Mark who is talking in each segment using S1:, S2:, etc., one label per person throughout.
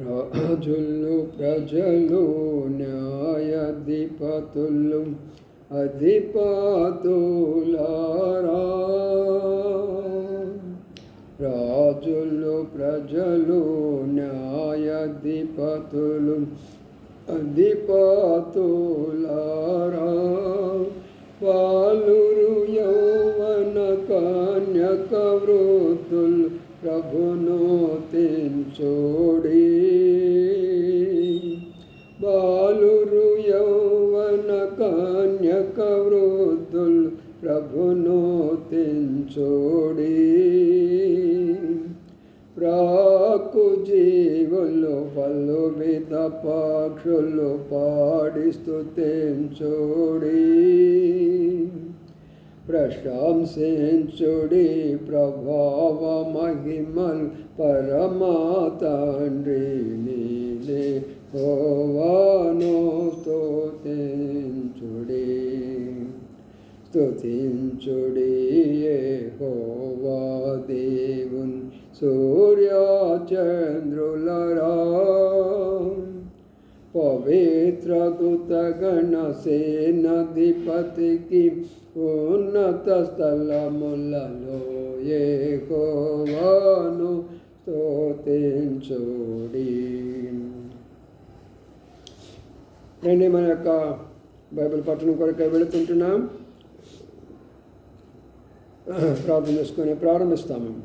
S1: రాజులు ప్రజలు న్యాయాధిపతులు అధిపతులారా. రాజులు ప్రజలు న్యాయాధిపతులు అధిపతులారా. వాలురు యౌవన కన్యక వృద్ధులు ప్రభును తెంచోడి బాలురు యౌవన కన్యక వృద్ధులు ప్రభును తెంచోడి ప్రాకు జీవులు పలు విధ పక్షులు పాడిస్తూ తెంచోడీ. ప్రశంసించుడి ప్రభావ మహిమల్ పరమా తండ్రి నీలే హోవాను స్తుతించుడి స్తుతించుడి హోవా దేవున్ సూర్య చంద్రులరా పవిత్ర దూతగణ సేనాధిపతికి ఉన్నత స్థలములలో ఏ హోవాను స్తోతించుడి. రండి మన యొక్క బైబిల్ పట్టణం కొరకై వెళుతుంటున్నాం. ప్రార్థన చేసుకొని ప్రారంభిస్తాము.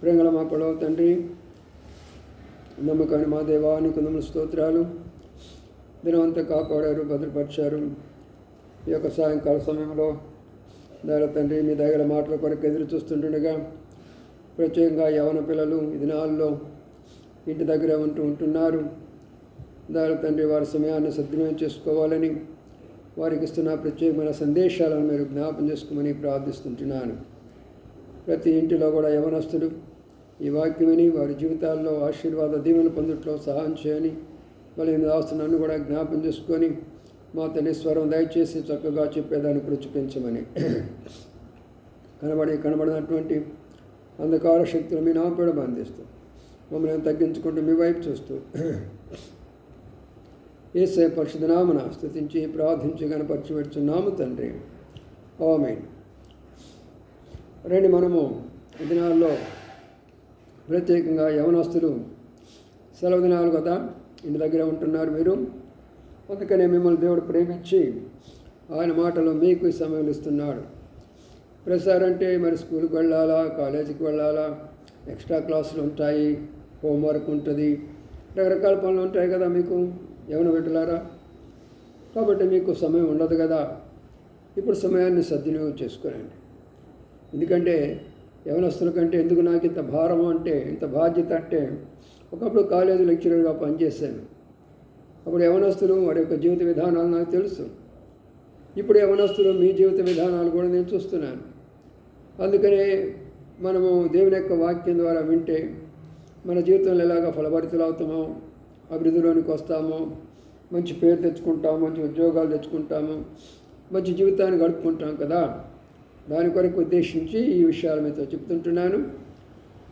S1: ప్రేంగళ మా కొడవ తండ్రి నమ్మకాన్ని మా దేవానికి నమ్మ స్తోత్రాలు. దినవంతా కాపాడారు భద్రపరిచారు. ఈ యొక్క సాయంకాల సమయంలో దయల తండ్రి మీ దగ్గర మాటల కొరకు ఎదురు చూస్తుండగా ప్రత్యేకంగా యవన పిల్లలు ఈ దినాల్లో ఇంటి దగ్గర ఉంటూ ఉంటున్నారు. దయల తండ్రి వారి సమయాన్ని సద్వినియోగం చేసుకోవాలని వారికి ఇస్తున్న ప్రత్యేకమైన సందేశాలను మీరు జ్ఞాపం చేసుకోమని ప్రార్థిస్తుంటున్నాను. ప్రతి ఇంటిలో కూడా యవనస్తుడు ఈ వాక్యమని వారి జీవితాల్లో ఆశీర్వాద దీవెన పొందుట్లో సహాయం చేయని బలహీన దాస్తు నన్ను కూడా జ్ఞాపం చేసుకొని మా తల్లి స్వరం దయచేసి చక్కగా చెప్పేదాన్ని రుచి పెంచమని కనబడి కనబడినటువంటి అంధకార శక్తులు మీ నాపేడ బంధిస్తూ మమ్మల్ని తగ్గించుకుంటూ మీ వైపు చూస్తూ. ఏసే పరిశుధనామన స్థుతించి ప్రార్థించి కనపరిచి పెడుచున్నాము తండ్రి. ఓమెన్ రండి మనము ఈ దినాల్లో ప్రత్యేకంగా యవనస్తులు సెలవు దినాలు కదా ఇంటి దగ్గర ఉంటున్నారు మీరు. అందుకనే మిమ్మల్ని దేవుడు ప్రేమించి ఆయన మాటలు మీకు సమయం ఇస్తున్నాడు. ప్రసారంటే మరి స్కూల్కి వెళ్ళాలా కాలేజీకి వెళ్ళాలా? ఎక్స్ట్రా క్లాసులు ఉంటాయి హోంవర్క్ ఉంటుంది రకరకాల పనులు ఉంటాయి కదా మీకు యవన పెట్టలారా కాబట్టి మీకు సమయం ఉండదు కదా. ఇప్పుడు సమయాన్ని సద్వినియోగం చేసుకోనండి. ఎందుకంటే యవనస్తుల కంటే ఎందుకు నాకు ఇంత భారం అంటే ఇంత బాధ్యత అంటే ఒకప్పుడు కాలేజీ లెక్చరర్గా పనిచేశాను. అప్పుడు యవనస్తులు వారి యొక్క జీవిత విధానాలు నాకు తెలుసు. ఇప్పుడు యవనస్తులు మీ జీవిత విధానాలు కూడా నేను చూస్తున్నాను. అందుకనే మనము దేవుని యొక్క వాక్యం ద్వారా వింటే మన జీవితంలో ఎలాగ ఫలభరితులు అవుతామో అభివృద్ధిలోనికి వస్తామో మంచి పేరు తెచ్చుకుంటాము మంచి ఉద్యోగాలు తెచ్చుకుంటాము మంచి జీవితాన్ని గడుపుకుంటాం కదా. దాని కొరకు ఉద్దేశించి ఈ విషయాలు మీతో చెప్తుంటున్నాను.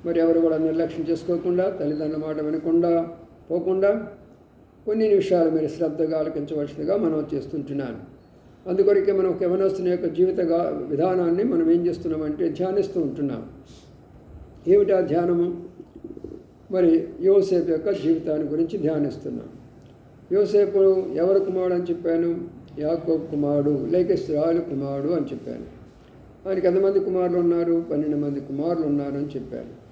S1: మరి ఎవరు కూడా నిర్లక్ష్యం చేసుకోకుండా తల్లిదండ్రుల మాట వినకుండా పోకుండా కొన్ని విషయాలు మీరు శ్రద్ధగా ఆలకించవలసిందిగా మనం చేస్తుంటున్నాను. అందుకొరకే మనం ఒక యవనస్తుని యొక్క జీవిత విధానాన్ని మనం ఏం చేస్తున్నామంటే ధ్యానిస్తూ ఉంటున్నాం. ఏమిటా ధ్యానము? మరి యోసేపు యొక్క జీవితాన్ని గురించి ధ్యానిస్తున్నాం. యోసేపు ఎవరు కుమారుడు అని చెప్పాను? యాకోబ్ కుమారుడు లేక ఇస్రాయలు కుమారుడు అని చెప్పాను. ఆయనకి ఎంతమంది కుమారులు ఉన్నారు? పన్నెండు మంది కుమారులు ఉన్నారు అని చెప్పారు.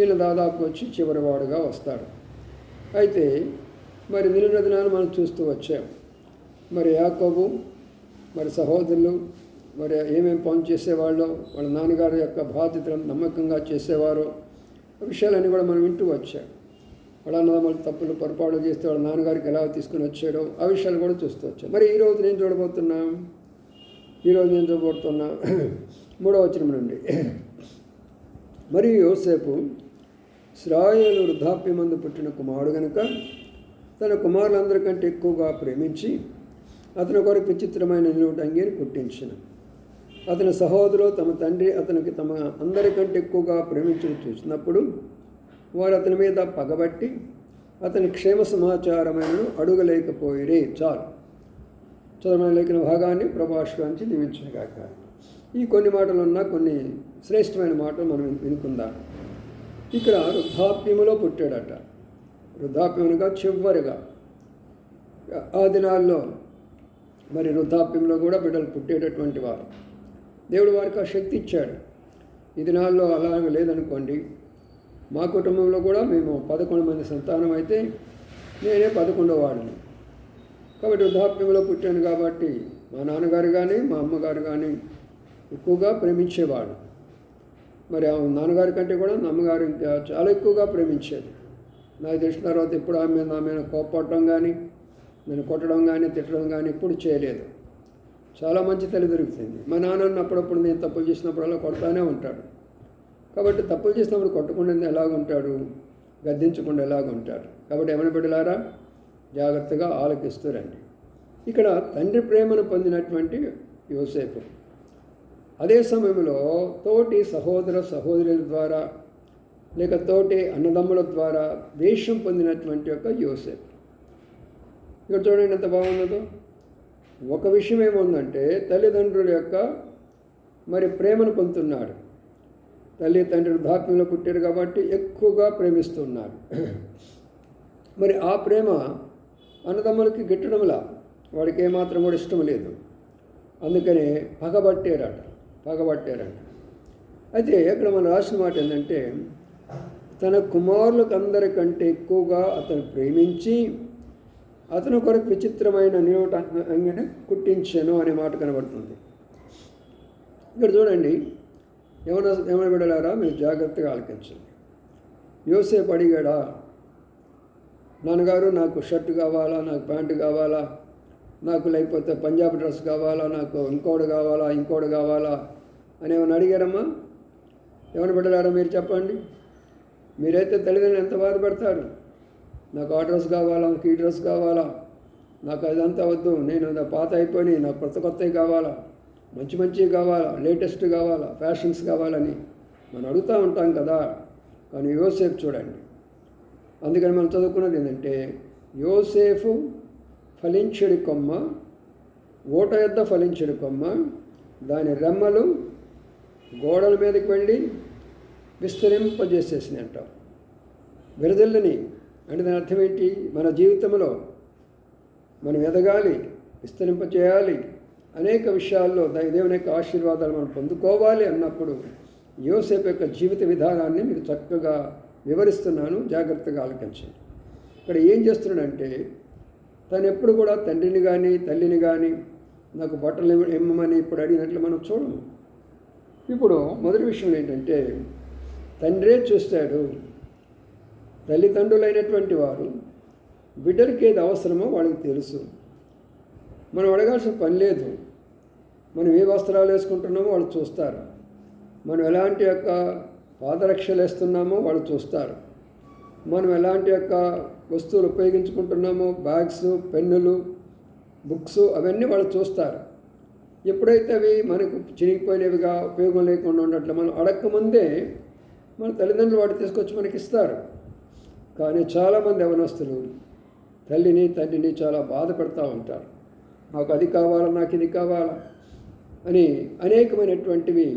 S1: ఈయన దాదాపు వచ్చి చివరివాడుగా వస్తాడు. అయితే మరి నిలువ దినాలు మనం చూస్తూ వచ్చాం. మరి యాకోబు మరి సహోదరులు మరి ఏమేమి పనులు చేసేవాళ్ళు వాళ్ళ నాన్నగారి యొక్క బాధ్యతలను నమ్మకంగా చేసేవారో విషయాలన్నీ కూడా మనం వింటూ వచ్చాం. వాళ్ళ అన్నదమ్ములు తప్పులు పొరపాటు చేస్తే వాళ్ళ నాన్నగారికి ఎలా తీసుకుని వచ్చాడో ఆ విషయాలు కూడా చూస్తూ వచ్చాం. మరి ఈరోజు నేను చూడబోతున్నాం ఈరోజు నేను చూడబోతున్నా మూడవ వచనం నుండి. మరియు యోసేపు శ్రాయేలు వృద్ధాప్యమందు పుట్టిన కుమారుడు గనుక తన కుమారులందరికంటే ఎక్కువగా ప్రేమించి అతని కొరకు విచిత్రమైన నిలువుట అంగీని కుట్టించిన అతని సహోదరు తమ తండ్రి అతనికి తమ అందరికంటే ఎక్కువగా ప్రేమించడం చూసినప్పుడు వారు అతని మీద పగబట్టి అతని క్షేమ సమాచారమైన అడుగలేకపోయిరే చాలు. చదవమైన లేఖన భాగాన్ని ప్రభాష్వానికి దీవించిన కాక ఈ కొన్ని మాటలు ఉన్న కొన్ని శ్రేష్టమైన మాటలు మనం వినుకుందాం. ఇక్కడ వృద్ధాప్యములో పుట్టాడట. వృద్ధాప్యమునుగా చివరిగా. ఆ దినాల్లో మరి వృద్ధాప్యంలో కూడా బిడ్డలు పుట్టేటటువంటి వారు. దేవుడు వారికి ఆ శక్తి ఇచ్చాడు. ఈ దినాల్లో అలాగే లేదనుకోండి. మా కుటుంబంలో కూడా మేము పదకొండు మంది సంతానం అయితే నేనే పదకొండో వాడిని. కాబట్టి వృద్ధాప్యంలో పుట్టాను కాబట్టి మా నాన్నగారు కానీ మా అమ్మగారు కానీ ఎక్కువగా ప్రేమించేవాడు మరి ఆ నాన్నగారి కంటే కూడా అమ్మగారు ఇంకా చాలా ఎక్కువగా ప్రేమించేది. నాకు తెలిసిన తర్వాత ఎప్పుడు ఆమె నా మీద కానీ నేను కొట్టడం కానీ తిట్టడం కానీ ఎప్పుడు చేయలేదు. చాలా మంచి తల్లి దొరుకుతుంది మా నాన్న అప్పుడప్పుడు నేను తప్పులు చేసినప్పుడల్లా కొడతానే ఉంటాడు. కాబట్టి తప్పులు చేసినప్పుడు కొట్టకుండా ఎలాగ ఉంటాడు గద్దించకుండా ఎలాగ ఉంటాడు కాబట్టి ఏమైనా బిడ్డలారా? జాగ్రత్తగా ఆలకిస్తూ రండి ఇక్కడ తండ్రి ప్రేమను పొందినటువంటి యోసేపు. అదే సమయంలో తోటి సహోదర సహోదరుల ద్వారా లేక తోటి అన్నదమ్ముల ద్వారా ద్వేషం పొందినటువంటి యొక్క యోసేపు. ఇక్కడ చూడండి ఎంత బాగున్నదో ఒక విషయం ఏముందంటే తల్లిదండ్రుల యొక్క మరి ప్రేమను పొందుతున్నాడు. తల్లి తండ్రులు వృద్ధాప్యంలో పుట్టారు కాబట్టి ఎక్కువగా ప్రేమిస్తున్నాడు. మరి ఆ ప్రేమ అన్నదమ్ములకి గిట్టడంలా వాడికి ఏమాత్రం కూడా ఇష్టం లేదు. అందుకనే పగబట్టారట పగబట్టారట. అయితే ఇక్కడ మనం రాసిన మాట ఏంటంటే తన కుమారులకు అందరికంటే ఎక్కువగా అతను ప్రేమించి అతను కొరకు విచిత్రమైన నిలువట కుట్టించాను అనే మాట కనబడుతుంది. ఇక్కడ చూడండి ఏమైనా ఏమైనా బిడలారా మీరు జాగ్రత్తగా ఆలకించండి. యోసేపు అడిగాడా నాన్నగారు నాకు షర్ట్ కావాలా నాకు ప్యాంటు కావాలా నాకు లేకపోతే పంజాబ్ డ్రెస్ కావాలా నాకు ఇంకోటి కావాలా ఇంకోటి కావాలా అని ఏమైనా అడిగారమ్మా? ఏమైనా బిడ్డలారా మీరు చెప్పండి. మీరైతే తల్లిదండ్రులు ఎంత బాధపడతారు? నాకు ఆ డ్రెస్ కావాలా నాకు ఈ డ్రెస్ కావాలా నాకు అదంతా వద్దు నేను పాత అయిపోయి నాకు కొత్త కొత్తవి కావాలా మంచి మంచివి కావాలా లేటెస్ట్ కావాలా ఫ్యాషన్స్ కావాలని మనం అడుగుతూ ఉంటాం కదా. కానీ యోసేపు చూడండి. అందుకని మనం చదువుకున్నది ఏంటంటే యోసేఫు ఫలించడి కొమ్మ ఓట యొద్ద ఫలించడి కొమ్మ దాని రెమ్మలు గోడల మీదకి వెళ్ళి విస్తరింపజేసేసినాయి అంటాం విరదల్లని అంటే దాని అర్థం ఏంటి? మన జీవితంలో మనం ఎదగాలి విస్తరింపచేయాలి అనేక విషయాల్లో దేవుని యొక్క ఆశీర్వాదాలు మనం పొందుకోవాలి అన్నప్పుడు యోసేపు యొక్క జీవిత విధానాన్ని మీకు చక్కగా వివరిస్తున్నాను జాగ్రత్తగా ఆలకించండి. ఇక్కడ ఏం చేస్తున్నాడంటే తను ఎప్పుడు కూడా తండ్రిని కానీ తల్లిని కానీ నాకు బట్టలు ఇమ్మని ఇప్పుడు అడిగినట్లు మనం చూడము. ఇప్పుడు మొదటి విషయం ఏంటంటే తండ్రే చూస్తాడు తల్లిదండ్రులైనటువంటి వారు బిడ్డలకి ఏది అవసరమో వాళ్ళకి తెలుసు. మనం అడగాల్సిన పని లేదు. మనం ఏ వస్త్రాలు వేసుకుంటున్నామో వాళ్ళు చూస్తారు. మనం ఎలాంటి యొక్క పాదరక్షలు వేస్తున్నామో వాళ్ళు చూస్తారు. మనం ఎలాంటి యొక్క వస్తువులు ఉపయోగించుకుంటున్నామో బ్యాగ్స్ పెన్నులు బుక్స్ అవన్నీ వాళ్ళు చూస్తారు. ఎప్పుడైతే అవి మనకు చిరిగిపోయినవిగా ఉపయోగం లేకుండా ఉన్నట్లు మనం అడగకముందే మన తల్లిదండ్రులు వాటి తీసుకొచ్చి మనకి ఇస్తారు. కానీ చాలామంది యవనస్తులు తల్లిని తండ్రిని చాలా బాధపడుతూ ఉంటారు. నాకు అది కావాలా నాకు ఇది కావాలా అని అనేకమైనటువంటివి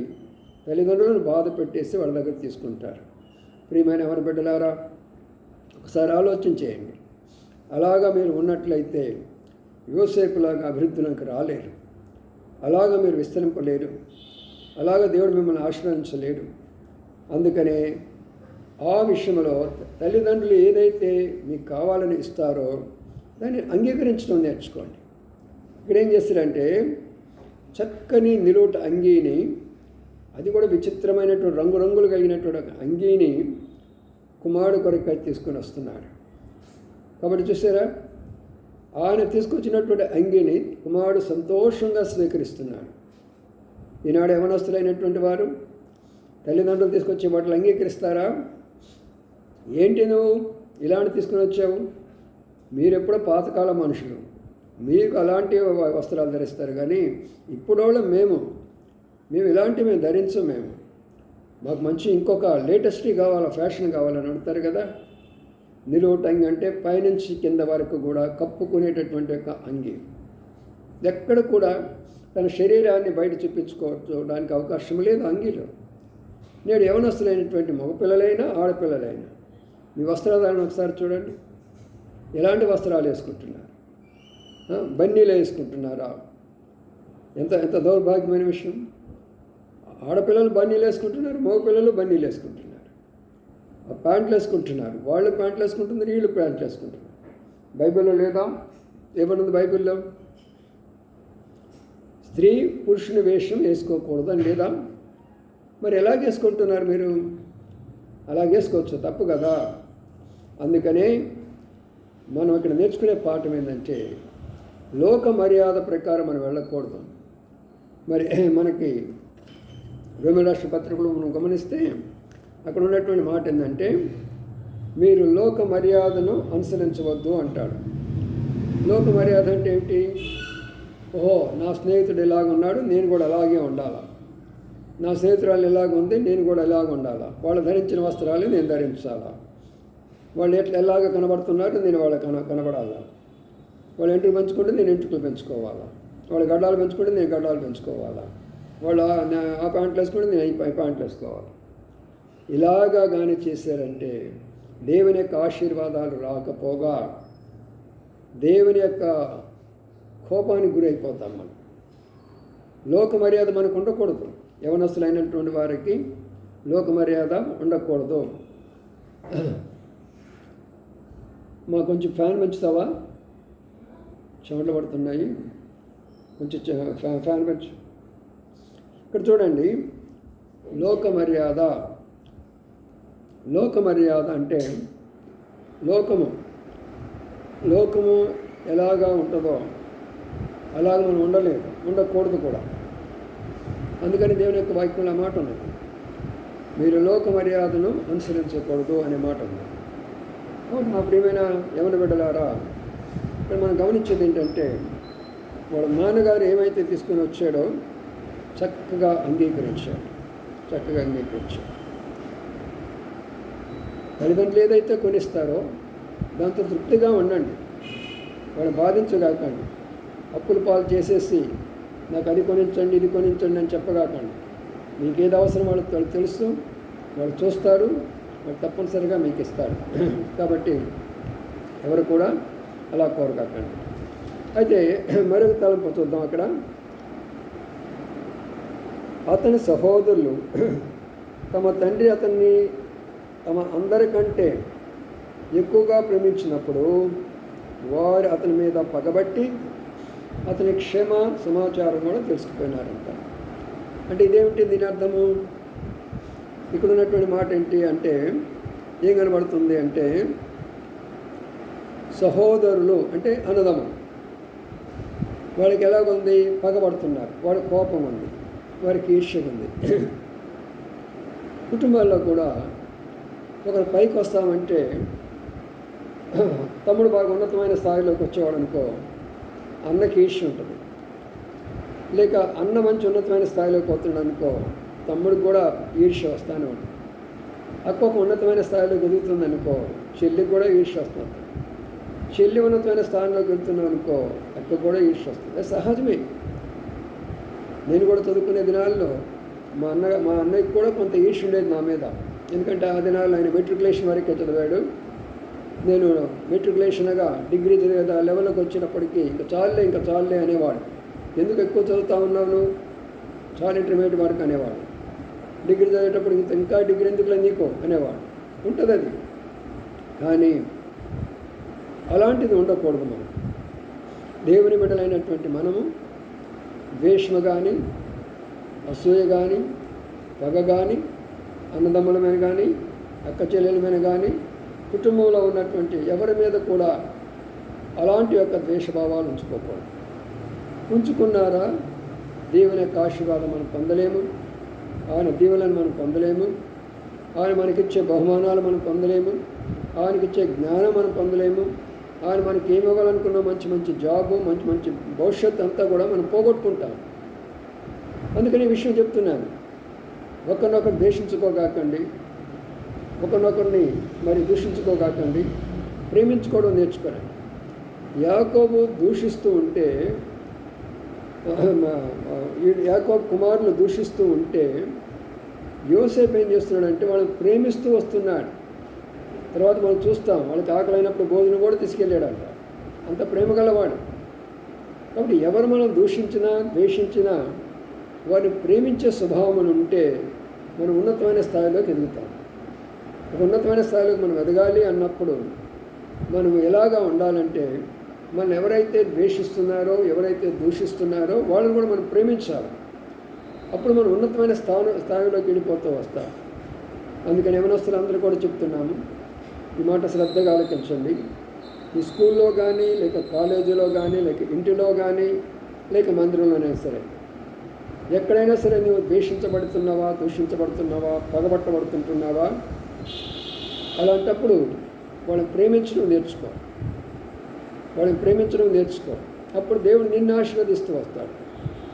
S1: తల్లిదండ్రులను బాధ పెట్టేసి వాళ్ళ దగ్గర తీసుకుంటారు. ప్రియమైన ఎవరి బిడ్డలారా ఒకసారి ఆలోచన చేయండి. అలాగా మీరు ఉన్నట్లయితే యువసేపులాగా అభివృద్ధిలోకి రాలేరు. అలాగా మీరు విస్తరింపలేరు. అలాగ దేవుడు మిమ్మల్ని ఆశ్రయించలేడు. అందుకనే ఆ విషయంలో తల్లిదండ్రులు ఏదైతే మీకు కావాలని ఇస్తారో దాన్ని అంగీకరించడం నేర్చుకోండి. ఇక్కడ ఏం చేస్తారంటే చక్కని నిలువుట అంగీని అది కూడా విచిత్రమైనటువంటి రంగురంగులు కలిగినటువంటి ఒక అంగీని కుమారుడు కొరకు తీసుకొని వస్తున్నాడు. కాబట్టి చూసారా ఆయన తీసుకొచ్చినటువంటి అంగీని కుమారుడు సంతోషంగా స్వీకరిస్తున్నాడు. ఈనాడు యవనస్తులైనటువంటి వారు తల్లిదండ్రులు తీసుకొచ్చే వాటిని అంగీకరిస్తారా? ఏంటి నువ్వు ఇలాంటి తీసుకుని వచ్చావు? మీరెప్పుడో పాతకాల మనుషులు మీకు అలాంటి వస్త్రాలు ధరిస్తారు కానీ ఇప్పుడోళ్ళ మేము మేము ఇలాంటివి మేము ధరించం మేము. మాకు మంచి ఇంకొక లేటెస్ట్ కావాలా ఫ్యాషన్ కావాలని అడుగుతారు కదా. నిలువుట అంగి అంటే పైనుంచి కింద వరకు కూడా కప్పుకునేటటువంటి ఒక అంగి. ఎక్కడ కూడా తన శరీరాన్ని బయట చూపించుకోవడానికి అవకాశం లేదు అంగీలో. నేడు యవనస్తులైనటువంటి మగపిల్లలైనా ఆడపిల్లలైనా. మీ వస్త్రధారణ ఒకసారి చూడండి. ఎలాంటి వస్త్రాలు వేసుకుంటున్నారు? బన్నీలు వేసుకుంటున్నారా? ఎంత ఎంత దౌర్భాగ్యమైన విషయం. ఆడపిల్లలు బన్నీలు వేసుకుంటున్నారు మగపిల్లలు బన్నీలు వేసుకుంటున్నారు. ఆ ప్యాంట్లు వేసుకుంటున్నారు. వాళ్ళు ప్యాంట్లు వేసుకుంటున్నారు వీళ్ళు ప్యాంట్లు వేసుకుంటున్నారు. బైబిల్లో లేదా? ఏమన్నది బైబిల్లో? స్త్రీ పురుషుని వేషం వేసుకోకూడదు అని లేదా? మరి ఎలా వేసుకుంటున్నారు మీరు? అలా వేసుకోవచ్చు తప్పు కదా. అందుకనే మనం ఇక్కడ నేర్చుకునే పాఠం ఏంటంటే లోక మర్యాద ప్రకారం మనం వెళ్ళకూడదు. మరి మనకి రోమిరాష్ట్ర పత్రికలు మనం గమనిస్తే అక్కడ ఉన్నటువంటి మాట ఏంటంటే మీరు లోక మర్యాదను అనుసరించవద్దు అంటాడు. లోక మర్యాద అంటే ఏంటి ఓహో నా స్నేహితుడు ఇలాగ ఉన్నాడు నేను కూడా అలాగే ఉండాలా? నా స్నేహితురాలు ఎలాగ ఉంది నేను కూడా ఎలాగ ఉండాలా? వాళ్ళు ధరించిన వస్త్రాలు నేను ధరించాలా? వాళ్ళు ఎట్లా ఎలాగ కనబడుతున్నారు నేను వాళ్ళ కన కనబడాలా? వాళ్ళు ఎంట్రుకు పెంచుకుంటే నేను ఎంట్రుకలు పెంచుకోవాలా? వాళ్ళ గడ్డాలు పెంచుకుంటే నేను గడ్డాలు పెంచుకోవాలా? వాళ్ళు ఆ- ప్యాంట్లు వేసుకుంటే నేను ఈ ప్యాంట్లు వేసుకోవాలి ఇలాగా కానీ చేశారంటే దేవుని యొక్క ఆశీర్వాదాలు రాకపోగా దేవుని యొక్క కోపానికి గురైపోతాం మనం. లోక మర్యాద మనకు ఉండకూడదు. యవనస్తులైనటువంటి వారికి లోక మర్యాద ఉండకూడదు. మా కొంచెం ఫ్యాన్ పెంచుతావా? చెమటలు పడుతున్నాయి. కొంచెం ఫ్యా- ఫ్యాన్ పెంచు. ఇక్కడ చూడండి లోక మర్యాద లోక మర్యాద అంటే లోకము. లోకము ఎలాగా ఉంటుందో అలాగ మనం ఉండలేదు ఉండకూడదు కూడా. అందుకని దేవుని యొక్క వాక్యంలో ఆ మాట ఉన్నది. మీరు లోక మర్యాదను అనుసరించకూడదు అనే మాట ఉంది. కాబట్టి మా ప్రియమైన యవన బిడ్డలారా ఇక్కడ మనం గమనించేది ఏంటంటే వాడు నాన్నగారు ఏమైతే తీసుకుని వచ్చాడో చక్కగా అంగీకరించాడు చక్కగా అంగీకరించాడు తల్లిదండ్రులు ఏదైతే కొనిస్తారో దాంతో తృప్తిగా ఉండండి. వాళ్ళు బాధించగాకండి. అప్పులు పాలు చేసేసి నాకు అది కొనించండి ఇది కొనించండి అని చెప్పగాకండి. మీకు ఏది అవసరం వాళ్ళకి తెలు- తెలుసు. వాళ్ళు చూస్తారు. వాళ్ళు తప్పనిసరిగా మీకు ఇస్తారు కాబట్టి ఎవరు కూడా అలా కోరకాకండి అయితే మరొక తలంపు చూద్దాం అక్కడ. అతని సహోదరులు తమ తండ్రి అతన్ని తమ అందరికంటే ఎక్కువగా ప్రేమించినప్పుడు వారు అతని మీద పగబట్టి అతని క్షేమ సమాచారం కూడా తెలుసుకుపోయినారంట. అంటే ఇదేమిటి దీని అర్థము? ఇక్కడ ఉన్నటువంటి మాట ఏంటి అంటే ఏం కనబడుతుంది అంటే సహోదరులు అంటే అన్నదమ్ములు. వాళ్ళకి ఎలాగుంది? పగబడుతున్నారు. వాడు కోపం ఉంది. వారికి ఈర్ష్య ఉంది. కుటుంబాల్లో కూడా ఒకరు పైకి వస్తామంటే తమ్ముడు బాగా ఉన్నతమైన స్థాయిలోకి వచ్చేవాడు అనుకో అన్నకి ఈర్ష్య ఉంటుంది. లేక అన్న మంచి ఉన్నతమైన స్థాయిలోకి పోతున్నాడు అనుకో తమ్ముడికి కూడా ఈర్ష్య వస్తానే ఉంటుంది. అక్క ఉన్నతమైన స్థాయిలో ఎదుగుతుంది అనుకో చెల్లికి కూడా ఈర్ష్య వస్తుంది. చెల్లి ఉన్నతమైన స్థానంలోకి వెళ్తున్నావు అనుకో అక్క కూడా ఈర్ష్య వస్తుంది. సహజమే. నేను కూడా చదువుకునే దినాల్లో మా అన్న మా అన్నయ్యకి కూడా కొంత ఈర్ష ఉండేది నా మీద. ఎందుకంటే ఆ దినాల్లో ఆయన మెట్రికులేషన్ వరకే చదివాడు. నేను మెట్రికులేషన్గా డిగ్రీ చదివే ఆ లెవెల్కి వచ్చినప్పటికీ ఇంకా చాలులే ఇంకా చాలులే అనేవాడు. ఎందుకు ఎక్కువ చదువుతా ఉన్నావు నువ్వు చాలు ఇంటర్మీడియట్ వరకు అనేవాడు. డిగ్రీ చదివేటప్పుడు ఇంకా డిగ్రీ ఎందుకులే నీకో? అనేవాడు. ఉంటుంది అది. కానీ అలాంటిది ఉండకూడదు మనం. దేవుని బిడ్డలైనటువంటి మనము ద్వేషము కానీ అసూయ కానీ పగ కానీ అన్నదమ్ముల మీద కానీ అక్క చెల్లెల మీద కానీ కుటుంబంలో ఉన్నటువంటి ఎవరి మీద కూడా అలాంటి యొక్క ద్వేషభావాలు ఉంచుకోకూడదు. ఉంచుకున్నారా? దేవుని యొక్క ఆశీర్వాదం మనం పొందలేము. ఆయన దీవులను మనం పొందలేము. ఆయన మనకిచ్చే బహుమానాలు మనం పొందలేము. ఆయనకిచ్చే జ్ఞానం మనం పొందలేము. ఆయన మనకి ఏమి ఇవ్వాలనుకున్న మంచి మంచి జాబు మంచి మంచి భవిష్యత్తు అంతా కూడా మనం పోగొట్టుకుంటాం. అందుకని విషయం చెప్తున్నాను. ఒకరినొకరు ద్వేషించుకోగాకండి. ఒకరినొకరిని మరి దూషించుకోగాకండి. ప్రేమించుకోవడం నేర్చుకోరండి యాకోబు దూషిస్తూ ఉంటే యాకోబు కుమారులు దూషిస్తూ ఉంటే యోసేపు ఏం చేస్తున్నాడంటే వాళ్ళని ప్రేమిస్తూ వస్తున్నాడు. తర్వాత మనం చూస్తాం వాళ్ళకి ఆకలైనప్పుడు భోజనం కూడా తీసుకెళ్ళాడంట. అంత ప్రేమ గలవాడు. కాబట్టి ఎవరు మనం దూషించినా ద్వేషించినా వారిని ప్రేమించే స్వభావం అని ఉంటే మనం ఉన్నతమైన స్థాయిలోకి ఎదుగుతాం. ఒక ఉన్నతమైన స్థాయిలోకి మనం ఎదగాలి అన్నప్పుడు మనం ఎలాగా ఉండాలంటే మనం ఎవరైతే ద్వేషిస్తున్నారో ఎవరైతే దూషిస్తున్నారో వాళ్ళని కూడా మనం ప్రేమించాలి. అప్పుడు మనం ఉన్నతమైన స్థాన స్థాయిలోకి వెళ్ళిపోతూ వస్తాం. అందుకని యవనస్తులు అందరూ కూడా చెప్తున్నాము ఈ మాట శ్రద్ధగా ఆలోచించండి ఈ స్కూల్లో కానీ లేక కాలేజీలో కానీ లేక ఇంటిలో కానీ లేక మందిరంలోనైనా సరే ఎక్కడైనా సరే నువ్వు ద్వేషించబడుతున్నావా దూషించబడుతున్నావా పగబట్టబడుతుంటున్నావా? అలాంటప్పుడు వాళ్ళని ప్రేమించడం నేర్చుకో. వాళ్ళని ప్రేమించడం నేర్చుకో. అప్పుడు దేవుడు నిన్ను ఆశీర్వదిస్తూ వస్తాడు.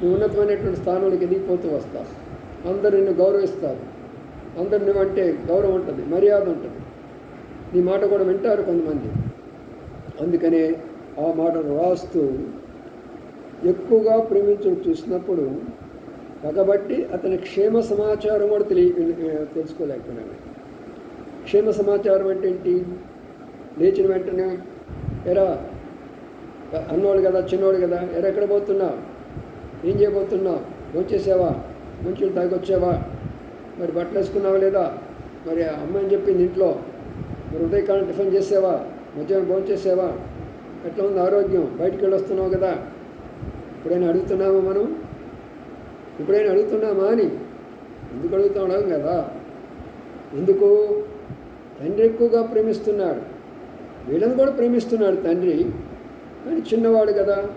S1: నువ్వు ఉన్నతమైనటువంటి స్థానానికి ఎదిగిపోతూ వస్తావు. అందరు నిన్ను గౌరవిస్తారు. అందరు నువ్వంటే గౌరవం ఉంటుంది మర్యాద ఉంటుంది. నీ మాట కూడా వింటారు కొంతమంది. అందుకనే ఆ మాట రాస్తూ ఎక్కువగా ప్రేమించడం చూసినప్పుడు పగబట్టి అతని క్షేమ సమాచారం కూడా తెలియ తెలుసుకోలేకపోయినాను క్షేమ సమాచారం అంటే ఏంటి? లేచిన వెంటనే ఎరా అన్నోడు కదా చిన్నోడు కదా ఎరా ఎక్కడ పోతున్నావు? ఏం చేయబోతున్నావు? వచ్చేసావా? మంచులు తాగొచ్చావా? మరి బట్టలు వేసుకున్నావా లేదా? మరి అమ్మాయిని చెప్పింది ఇంట్లో. మరి ఉదయకాలం టిఫిన్ చేసేవా? మధ్యాహ్నం భోజనం చేసేవా? ఎట్లా ఉంది ఆరోగ్యం? బయటికి వెళ్ళొస్తున్నావు కదా. ఇప్పుడైనా అడుగుతున్నామా మనం? ఇప్పుడైనా అడుగుతున్నామా అని? ఎందుకు అడుగుతున్నాం కదా. ఎందుకు? తండ్రి ఎక్కువగా ప్రేమిస్తున్నాడు. వీళ్ళని కూడా ప్రేమిస్తున్నాడు తండ్రి. కానీ చిన్నవాడు కదా.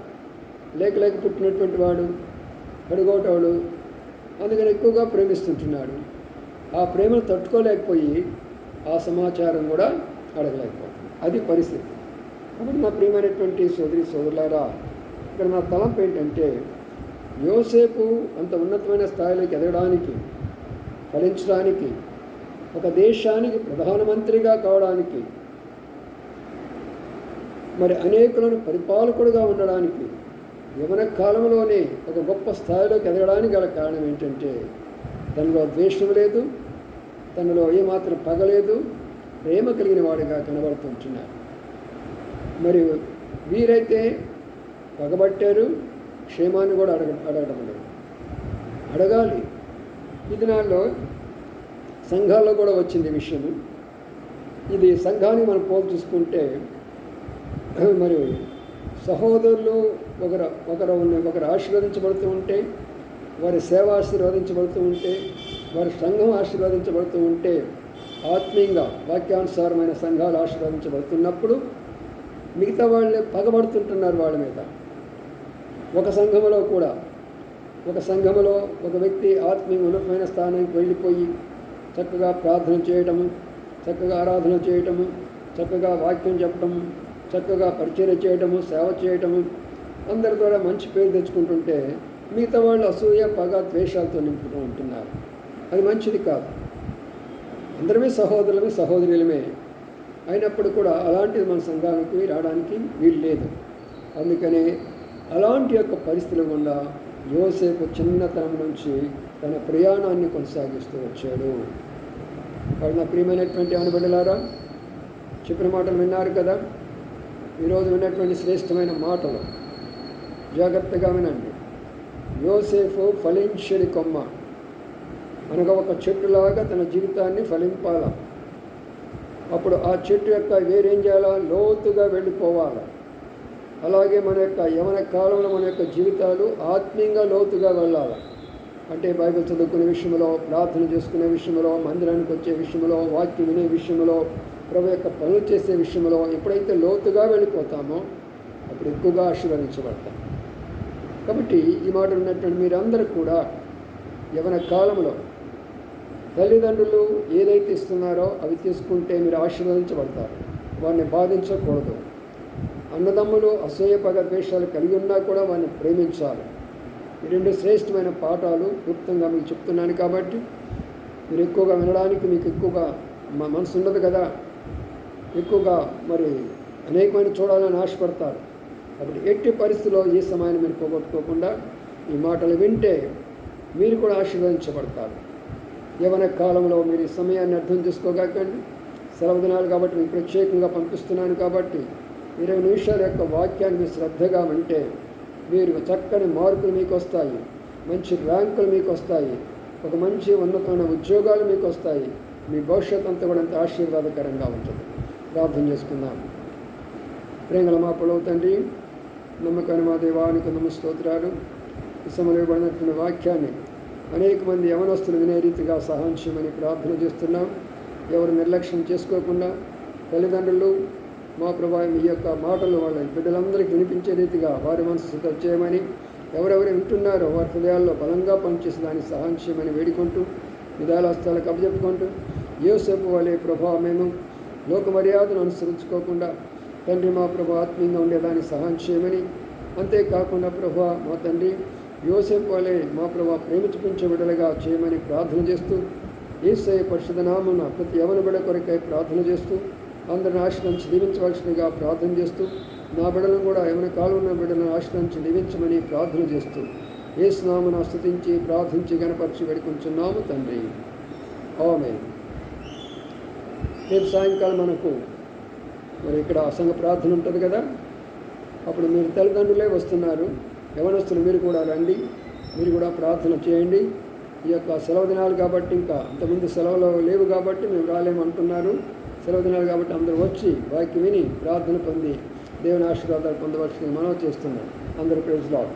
S1: లేక లేక పుట్టినటువంటి వాడు అడుగోటవాడు అందుకని ఎక్కువగా ప్రేమిస్తుంటున్నాడు. ఆ ప్రేమను తట్టుకోలేకపోయి ఆ సమాచారం కూడా అడగలేకపోతుంది. అది పరిస్థితి. కాబట్టి నా ప్రియమైనటువంటి సోదరి సోదరులారా ఇక్కడ నా తలంపు ఏంటంటే యోసేపు అంత ఉన్నతమైన స్థాయిలోకి ఎదగడానికి ఫలించడానికి ఒక దేశానికి ప్రధానమంత్రిగా కావడానికి మరి అనేకులను పరిపాలకుడుగా ఉండడానికి యవన కాలంలోనే ఒక గొప్ప స్థాయిలోకి ఎదగడానికి గల కారణం ఏంటంటే తనలో ద్వేషం లేదు తనలో ఏమాత్రం పగలేదు ప్రేమ కలిగిన వాడిగా కనబడుతుంటున్నారు మరియు వీరైతే పగబట్టారు క్షేమాన్ని కూడా అడగ అడగడం లేదు. అడగాలి. ఈ దినాల్లో సంఘాల్లో కూడా వచ్చింది విషయము. విషయం ఇది సంఘాన్ని మనం పోల్ చూసుకుంటే మరి సహోదరులు ఒకరు ఒకరు ఒకరు ఆశీర్వదించబడుతూ ఉంటే వారి సేవ ఆశీర్వదించబడుతూ ఉంటే వారి సంఘం ఆశీర్వదించబడుతూ ఉంటే ఆత్మీయంగా వాక్యానుసారమైన సంఘాలు ఆశీర్వదించబడుతున్నప్పుడు మిగతా వాళ్ళే పగబడుతుంటున్నారు వాళ్ళ మీద. ఒక సంఘములో కూడా ఒక సంఘములో ఒక వ్యక్తి ఆత్మీయ ఉన్నతమైన స్థానానికి వెళ్ళిపోయి చక్కగా ప్రార్థన చేయటము చక్కగా ఆరాధన చేయటము చక్కగా వాక్యం చెప్పటము చక్కగా పరిచయం చేయటము సేవ చేయటము అందరి ద్వారా మంచి పేరు తెచ్చుకుంటుంటే మిగతా వాళ్ళు అసూయ పగ ద్వేషాలతో నింపుతూ ఉంటున్నారు. అది మంచిది కాదు. అందరమే సహోదరులమే సహోదరులమే అయినప్పుడు కూడా అలాంటిది మన సంఘానికి రావడానికి వీలు లేదు. అందుకనే అలాంటి యొక్క పరిస్థితుల గుండా యోసేపు చిన్నతనం నుంచి తన ప్రయాణాన్ని కొనసాగిస్తూ వచ్చాడు. వాడు నా ప్రియమైనటువంటి అనుబడిలారా చెప్పిన మాటలు విన్నారు కదా? ఈరోజు విన్నటువంటి శ్రేష్టమైన మాటలు. జాగ్రత్తగా వినండి. యోసేఫు ఫలించని కొమ్మ. అనగా ఒక చెట్టులాగా తన జీవితాన్ని ఫలింపాల. అప్పుడు ఆ చెట్టు యొక్క వేరేం చేయాలా? లోతుగా వెళ్ళిపోవాలి. అలాగే మన యొక్క యవన కాలంలో మన యొక్క జీవితాలు ఆత్మీయంగా లోతుగా వెళ్ళాలి. అంటే బైబిల్ చదువుకునే విషయంలో ప్రార్థన చేసుకునే విషయంలో మందిరానికి వచ్చే విషయంలో వాక్యం వినే విషయంలో ప్రభు యొక్క పనులు చేసే విషయంలో ఎప్పుడైతే లోతుగా వెళ్ళిపోతామో అప్పుడు ఎక్కువగా ఆశీర్వదించబడతాం. కాబట్టి ఈ మాట ఉన్నటువంటి మీరందరూ కూడా యవన కాలంలో తల్లిదండ్రులు ఏదైతే ఇస్తున్నారో అవి తీసుకుంటే మీరు ఆశీర్వదించబడతారు. వారిని బాధించకూడదు. అన్నదమ్ములు అసూయ పగ ద్వేషాలు కలిగి ఉన్నా కూడా వారిని ప్రేమించాలి. ఈ రెండు శ్రేష్టమైన పాఠాలు గుప్తంగా మీకు చెప్తున్నాను కాబట్టి మీరు ఎక్కువగా వినడానికి మీకు ఎక్కువగా మా మనసు ఉండదు కదా. ఎక్కువగా మరి అనేకమైన చూడాలని ఆశపడతారు. కాబట్టి ఎట్టి పరిస్థితిలో ఈ సమయాన్ని మీరు పోగొట్టుకోకుండా ఈ మాటలు వింటే మీరు కూడా ఆశీర్వదించబడతారు. యవన కాలంలో మీరు ఈ సమయాన్ని అర్థం చేసుకోగలకండి సెలవు దినాలు కాబట్టి మీకు ప్రత్యేకంగా పంపిస్తున్నాను కాబట్టి ఇరవై నిమిషాల యొక్క వాక్యాన్ని మీరు శ్రద్ధగా వింటే మీరు చక్కని మార్కులు మీకు వస్తాయి మంచి ర్యాంకులు మీకు వస్తాయి ఒక మంచి ఉన్నతమైన ఉద్యోగాలు మీకు వస్తాయి. మీ భవిష్యత్ అంతా కూడా అంత ఆశీర్వాదకరంగా ఉంటుంది. ప్రార్థన చేసుకుందాం. ప్రేంగల మా పొలవుతండి తండ్రి నమ్మకాన్ని మా దేవానికి నమ్మ స్తోత్రాలు ఈ సమయంలో వాక్యాన్ని అనేక మంది యవనస్తులు వినే రీతిగా సహాయం చేయమని ప్రార్థన చేస్తున్నాం. ఎవరు నిర్లక్ష్యం చేసుకోకుండా తల్లిదండ్రులు మా ప్రభావం మీ యొక్క మాటలు వాళ్ళ బిడ్డలందరికీ వినిపించే రీతిగా వారి మనసు సిద్ధం చేయమని ఎవరెవరు వింటున్నారో వారి హృదయాల్లో బలంగా పనిచేసి దాన్ని సహాయం చేయమని వేడుకుంటూ విధాలస్తాలకు అప్పచెప్పుకుంటూ యోసేపు వలె ప్రభావ మేము లోక మర్యాదను అనుసరించుకోకుండా తండ్రి మా ప్రభు ఆత్మీయంగా ఉండేదాన్ని సహాయం చేయమని అంతేకాకుండా ప్రభా మా తండ్రి యోసేపు వలె మా ప్రభా ప్రేమ చూపించే విడలుగా చేయమని ప్రార్థన చేస్తూ ఏసై పరిశుధ నామున ప్రతి యవన బిడ కొరకై ప్రార్థన చేస్తూ అందరిని ఆశ్రయించి దీవించవలసినగా ప్రార్థన చేస్తూ నా బిడలను కూడా యవన కాలం ఉన్న బిడ్డలను ఆశ్రయించి దీవించమని ప్రార్థన చేస్తూ ఏసునామను స్థుతించి ప్రార్థించి గణపరిచి వేడుకుంటున్నాము తండ్రి. ఓమే రేపు సాయంకాలం మనకు మరి ఇక్కడ సంఘ ప్రార్థన ఉంటుంది కదా? అప్పుడు మీరు తల్లిదండ్రులే వస్తున్నారు. యవనస్తులు మీరు కూడా రండి మీరు కూడా ప్రార్థన చేయండి. ఈ యొక్క సెలవు దినాలు కాబట్టి ఇంకా అంతకుముందు సెలవులు లేవు కాబట్టి మేము రాలేమంటున్నారు సెలవు దినాలు కాబట్టి అందరూ వచ్చి వాక్యం విని ప్రార్థన పొంది దేవుని ఆశీర్వాదాలు పొందవలసింది మనం చేస్తున్నాం. అందరూ ప్రైజ్ లాడ్